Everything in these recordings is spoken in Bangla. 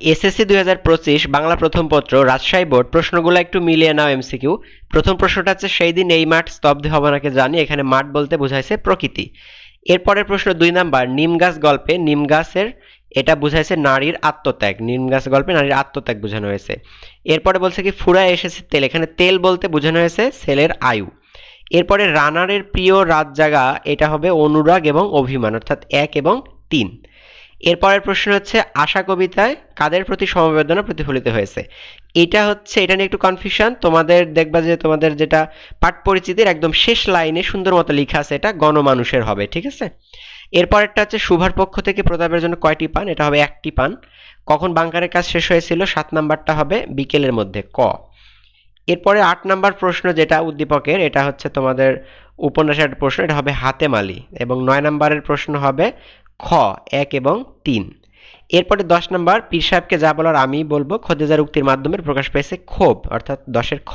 এসএসসি দুই হাজার পঁচিশ বাংলা প্রথম পত্র, রাজশাহী বোর্ড, প্রশ্নগুলো একটু মিলিয়ে নাও এমসিকিউ প্রথম প্রশ্নটা হচ্ছে, সেই দিন এই মাঠ স্তব্ধ হবে নাকি জানি, এখানে মাঠ বলতে বোঝাইছে প্রকৃতি। এরপরের প্রশ্ন দুই নাম্বার, নিম গাছ গল্পে, নিম গাছের, এটা বুঝাইছে নারীর আত্মত্যাগ, নিম গাছ গল্পে নারীর আত্মত্যাগ বোঝানো হয়েছে। এরপরে বলছে কি ফুরায় এসেছে তেল, এখানে তেল বলতে বোঝানো হয়েছে ছেলের আয়ু। এরপরে রানারের প্রিয় রাত জাগা এটা হবে অনুরাগ এবং অভিমান, অর্থাৎ এক এবং তিন। এরপরের প্রশ্ন হচ্ছে, আশা কবিতায় কাদের প্রতি সমবেদনা প্রতিফলিত হয়েছে? এটা হচ্ছে, এটা নিয়ে একটু কনফিউশন তোমাদের দেখবা যে তোমাদের যেটা পাঠ পরিচিতির একদম শেষ লাইনে সুন্দর মতো লেখা আছে এটা, গণমানুষের হবে, ঠিক আছে? এরপরেরটা হচ্ছে শুভার পক্ষ থেকে প্রতাপের জন্য কয়টি পান? এটা হবে একটি পান। কখন বাংকারের কাজ শেষ হয়েছিল? সাত নাম্বারটা হবে বিকেলের মধ্যে, ক। এরপরে আট নাম্বার প্রশ্ন যেটা উদ্দীপকের, এটা হচ্ছে তোমাদের উপন্যাসের প্রশ্ন, এটা হবে হাতে মালি এবং নয় নাম্বারের প্রশ্ন হবে খ, এক এবং তিন। এরপরে দশ নম্বর, পীর সাহেবকে যা বলার আমি বলব খদেজার উক্তির মাধ্যমে প্রকাশ পেয়েছে ক্ষোভ, অর্থাৎ দশের খ।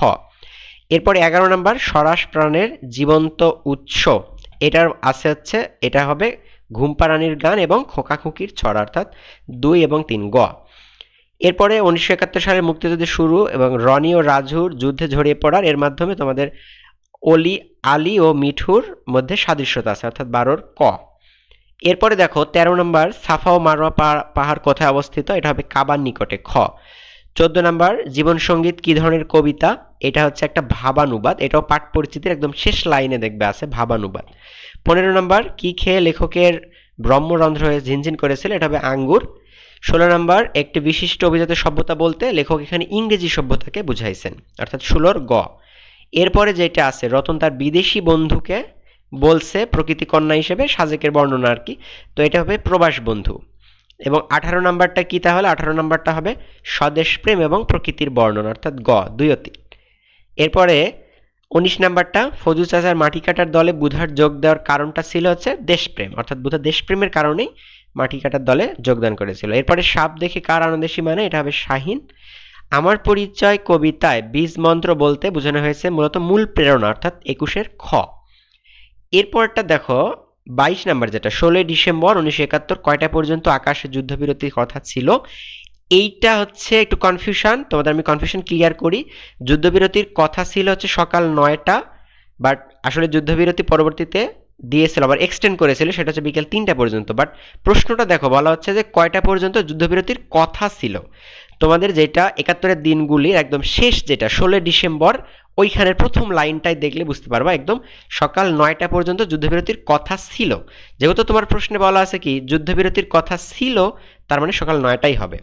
এরপরে এগারো নম্বর স্বরাস প্রাণের জীবন্ত উৎস। এটার আছে হচ্ছে, এটা হবে ঘুমপাড়ানির গান এবং খোকাখুকির ছড়া, অর্থাৎ দুই এবং তিন, গ। এরপরে উনিশশো একাত্তর সালের মুক্তিযুদ্ধ শুরু এবং রনি ও রাজুর যুদ্ধে জড়িয়ে পড়ার এর মাধ্যমে তোমাদের অলি, আলী ও মিঠুর মধ্যে সাদৃশ্যতা আছে, অর্থাৎ বারোর ক। এরপরে দেখো, তেরো নম্বর, সাফা ও মারোয়া পাহা- পাহাড় কোথায় অবস্থিত? এটা হবে কাবার নিকটে, খ। চোদ্দ নম্বর জীবন সংগীত কি ধরনের কবিতা? এটা হচ্ছে একটা ভাবানুবাদ, এটাও পাঠ পরিচিতির একদম শেষ লাইনে দেখবে আছে ভাবানুবাদ। পনেরো নম্বর, কি খেয়ে লেখকের ব্রহ্মরন্ধ্র হয়ে ঝিনঝিন করেছিল? এটা হবে আঙ্গুর। ষোলো নম্বর, একটি বিশিষ্ট অভিজাত সভ্যতা বলতে লেখক এখানে ইংরেজি সভ্যতাকে বুঝাইছেন, অর্থাৎ ষোলোর গ। এরপরে যেটা আছে, রতন তার বিদেশি বন্ধুকে বলছে প্রকৃতি কন্যা হিসেবে সাজেকের বর্ণনা আর কি। তো এটা হবে প্রবাস বন্ধু। এবং আঠারো নাম্বারটা কি তাহলে? আঠারো নাম্বারটা হবে স্বদেশ প্রেম এবং প্রকৃতির বর্ণনা, অর্থাৎ গ, দুই ও তিন এরপরে উনিশ নাম্বারটা, ফজু চাচার মাটি কাটার দলে বুধার যোগ দেওয়ার কারণটা ছিল হচ্ছে দেশপ্রেম, অর্থাৎ বুধা দেশপ্রেমের কারণেই মাটি কাটার দলে যোগদান করেছিল। এরপরে সাপ দেখে কার আনন্দেশী মানে এটা হবে শাহিন। আমার পরিচয় কবিতায় বীজ মন্ত্র বলতে বোঝানো হয়েছে মূলত মূল প্রেরণা, অর্থাৎ একুশের খ। এরপরটা দেখো, বাইশ নাম্বার যেটা, ষোলোই ডিসেম্বর উনিশশো একাত্তর, কয়টা পর্যন্ত আকাশে যুদ্ধবিরতির কথা ছিল? এইটা হচ্ছে একটু কনফিউশন তোমাদের আমি কনফিউশন ক্লিয়ার করি। যুদ্ধবিরতির কথা ছিল হচ্ছে সকাল নয়টা বাট আসলে যুদ্ধবিরতি পরবর্তীতে দিয়েছিল, আবার এক্সটেন্ড করেছিল, সেটা হচ্ছে বিকেল তিনটা পর্যন্ত। বাট প্রশ্নটা দেখো, বলা হচ্ছে যে কয়টা পর্যন্ত যুদ্ধবিরতির কথা ছিল? তোমাদের যেটা একাত্তরের দিনগুলির একদম শেষ যেটা, ষোলোই ডিসেম্বর ওইখানের প্রথম লাইনটাই দেখলে বুঝতে পারবা। একদম সকাল নয়টা পর্যন্ত যুদ্ধবিরতির কথা ছিল। যেহেতু তোমার প্রশ্নে বলা আছে কি, যুদ্ধবিরতির কথা ছিল, তার মানে সকাল নয়টাই হবে।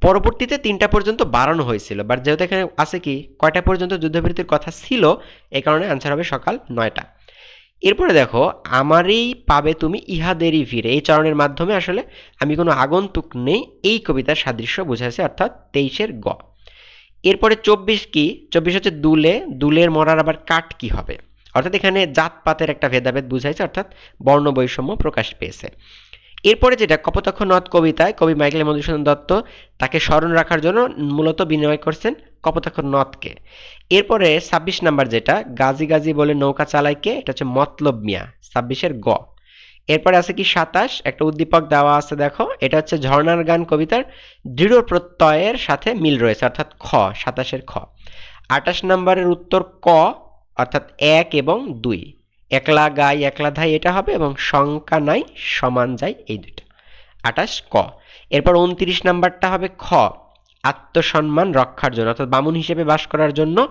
পরবর্তীতে তিনটা পর্যন্ত বাড়ানো হয়েছিল। বাট যেহেতু এখানে আছে কি, কয়টা পর্যন্ত যুদ্ধবিরতির কথা ছিল এই কারণে আনসার হবে সকাল নয়টা। এরপরে দেখো, আমারই পাবে তুমি ইহাদেরই ভিড়ে। এই চরণের মাধ্যমে আসলে আমি কোনো আগন্তুক নেই। এই কবিতার সাদৃশ্য বোঝাচ্ছে অর্থাৎ তেইশের গ। এরপরে চব্বিশ কি? চব্বিশ হচ্ছে দুলে, দুলের মরার আবার কাঠ কি হবে? অর্থাৎ এখানে জাতপাতের একটা ভেদাভেদ বুঝাইছে, অর্থাৎ বর্ণ বৈষম্য প্রকাশ পেয়েছে। এরপরে যেটা কপোতাক্ষ নদ কবিতায় কবি মাইকেল মধুসূদন দত্ত তাকে স্মরণ রাখার জন্য মূলত বিনিময় করছেন কপোতাক্ষ নদকে এরপরে ছাব্বিশ নাম্বার যেটা, গাজী গাজী বলে নৌকা চালাইকে এটা হচ্ছে মতলব মিয়া, ছাব্বিশের গ। এরপরে আছে কি সাতাশ, একটা উদ্দীপক দেওয়া আছে দেখো, এটা হচ্ছে ঝর্ণার গান কবিতার দৃঢ় প্রত্যয়ের সাথে মিল রয়েছে, অর্থাৎ খ, সাতাশের খ। আঠাশ নম্বরের উত্তর ক, অর্থাৎ এক এবং দুই। একলা গাই, একলা ধাই এটা হবে এবং শঙ্কা নাই, সমান যায় এই দুইটা। আঠাশ ক। এরপর উনত্রিশ নাম্বারটা হবে খ, আত্মসম্মান রক্ষার জন্য, অর্থাৎ বামুন হিসেবে বাস করার জন্য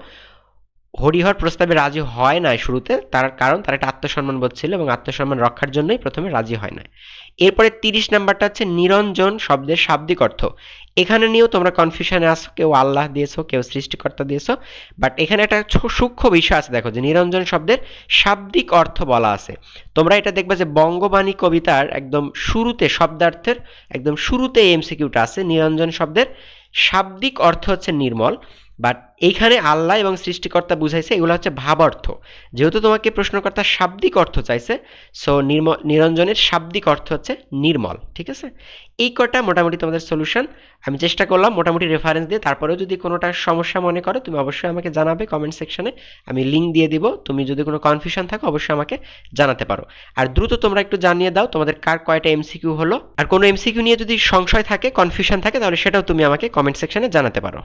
হরিহর প্রস্তাবে রাজি হয় না শুরুতে, তার কারণ তার একটা আত্মসম্মান বোধ ছিল এবং আত্মসম্মান রক্ষার জন্যই প্রথমে রাজি হয় না এরপরে তিরিশ নাম্বারটা হচ্ছে নিরঞ্জন শব্দের শাব্দিক অর্থ। এখানে নিয়েও তোমরা কনফিউশনে আসো কেউ আল্লাহ দিয়েছ, কেউ সৃষ্টিকর্তা দিয়েছ বাট এখানে একটা সূক্ষ্ম বিষয় আছে দেখো যে নিরঞ্জন শব্দের শাব্দিক অর্থ বলা আছে। তোমরা এটা দেখবে যে বঙ্গবাণী কবিতার একদম শুরুতে, শব্দার্থের একদম শুরুতে এমসিকিউটা আছে। নিরঞ্জন শব্দের শাব্দিক অর্থ হচ্ছে নির্মল। বাট এইখানে আল্লাহ এবং সৃষ্টিকর্তা বুঝাইছে, এগুলো হচ্ছে ভাবার্থ যেহেতু তোমাকে প্রশ্নকর্তা শাব্দিক অর্থ চাইছে সো নির্ম, নিরঞ্জনের শাব্দিক অর্থ হচ্ছে নির্মল, ঠিক আছে? এই কটা মোটামুটি তোমাদের সলিউশন আমি চেষ্টা করলাম মোটামুটি রেফারেন্স দিয়ে, তারপরেও যদি কোনোটা সমস্যা মনে করো, তুমি অবশ্যই আমাকে জানাবে কমেন্ট সেকশনে আমি লিঙ্ক দিয়ে দিব, তুমি যদি কোনো কনফিউশন থাকো, অবশ্যই আমাকে জানাতে পারো। আর দ্রুত তোমরা একটু জানিয়ে দাও, তোমাদের কার কয়টা এমসিকিউ হলো। আর কোনো এমসিকিউ নিয়ে যদি সংশয় থাকে কনফিউশন থাকে, তাহলে সেটাও তুমি আমাকে কমেন্ট সেকশনে জানাতে পারো।